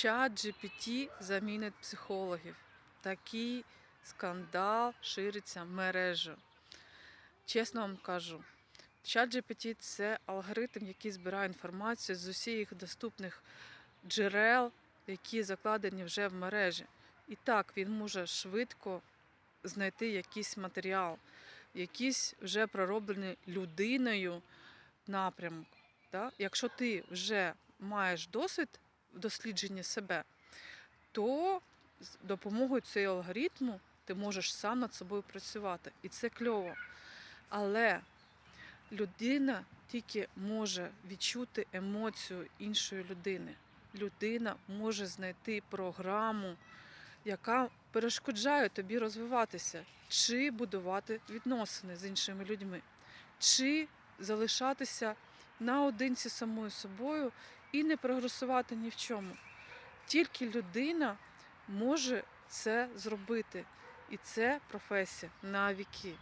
чат GPT замінить психологів. Такий скандал шириться мережу. Чесно вам кажу, чат GPT – це алгоритм, який збирає інформацію з усіх доступних джерел, які закладені вже в мережі. І так він може швидко знайти якийсь матеріал, якийсь вже пророблений людиною напрямок. Да? Якщо ти вже маєш досвід в дослідженні себе, то з допомогою цього алгоритму ти можеш сам над собою працювати. І це кльово. Але людина тільки може відчути емоцію іншої людини. Людина може знайти програму, яка перешкоджає тобі розвиватися, чи будувати відносини з іншими людьми, чи залишатися наодинці самою собою і не прогресувати ні в чому. Тільки людина може це зробити. І це професія на віки.